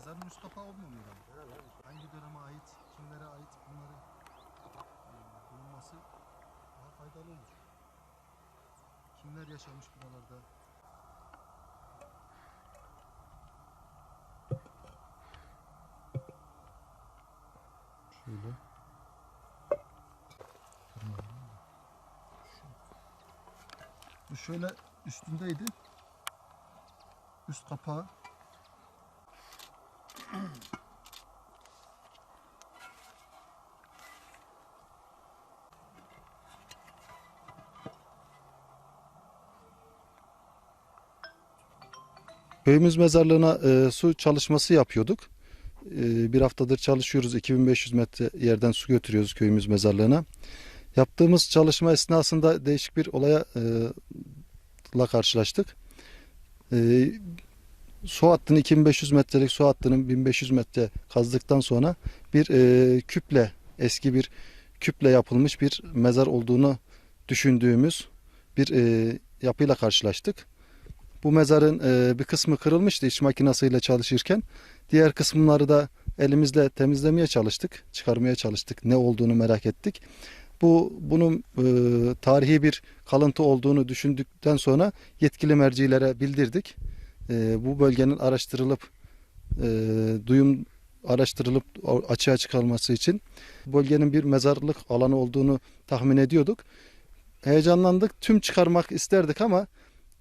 Mezarın üst kapağı olmuyor ama. Hangi döneme ait, kimlere ait bunları e, bulunması daha faydalı olur. Kimler yaşamış buralarda? Şöyle. Bu şöyle üstündeydi. Üst kapağı. Köyümüz mezarlığına e, su çalışması yapıyorduk. E, bir haftadır çalışıyoruz. 2500 metre yerden su götürüyoruz köyümüz mezarlığına. Yaptığımız çalışma esnasında değişik bir olaya e, la karşılaştık. E, su hattını 2500 metrelik su hattının 1500 metre kazdıktan sonra bir e, küple eski bir küple yapılmış bir mezar olduğunu düşündüğümüz bir e, yapıyla karşılaştık. Bu mezarın e, bir kısmı kırılmıştı iş makinasıyla çalışırken. Diğer kısımları da elimizle temizlemeye çalıştık, çıkarmaya çalıştık. Ne olduğunu merak ettik. Bu bunun e, tarihi bir kalıntı olduğunu düşündükten sonra yetkili mercilere bildirdik. E, bu bölgenin araştırılıp e, duyum araştırılıp açığa çıkarılması için bölgenin bir mezarlık alanı olduğunu tahmin ediyorduk. Heyecanlandık. Tüm çıkarmak isterdik ama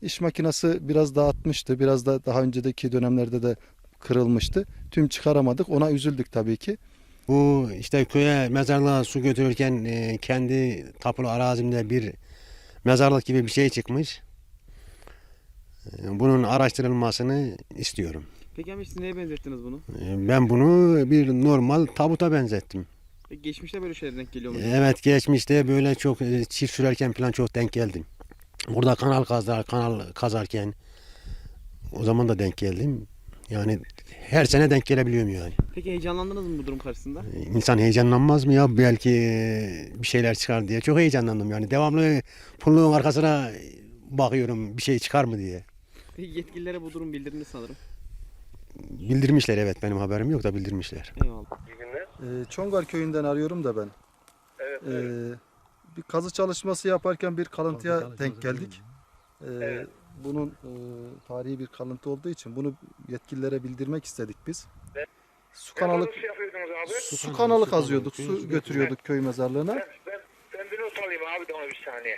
iş makinesi biraz dağıtmıştı. Biraz da daha önceki dönemlerde de kırılmıştı. Tüm çıkaramadık. Ona üzüldük tabii ki. Bu işte köye mezarlığa su götürürken e, kendi tapulu arazimde bir mezarlık gibi bir şey çıkmış. E, Bunun araştırılmasını istiyorum. Peki abi siz neye benzettiniz bunu? E, Ben bunu bir normal tabuta benzettim. Peki geçmişte böyle şeyler denk geliyor mu? Evet geçmişte böyle çok e, çift sürerken falan çok denk geldim. Burada kanal kazar, kanal kazarken o zaman da denk geldim. Yani her sene denk gelebiliyorum yani. Peki heyecanlandınız mı bu durum karşısında? İnsan heyecanlanmaz mı ya belki bir şeyler çıkar diye. Çok heyecanlandım yani. Devamlı pulluğun arkasına bakıyorum bir şey çıkar mı diye. Yetkililere bu durum bildirdiniz sanırım. Bildirmişler evet benim haberim yok da bildirmişler. Eyvallah. Ee, Çongar köyünden arıyorum da ben. Evet, Ee, bir kazı çalışması yaparken bir kalıntıya denk geldik. Ee, Evet. Bunun e, tarihi bir kalıntı olduğu için bunu yetkililere bildirmek istedik biz. Evet. Su kanalı abi? su, Su kanalı su kazıyorduk, su su götürüyorduk köy mezarlığına. Ben, ben, ben bir not alayım abi de ona bir saniye.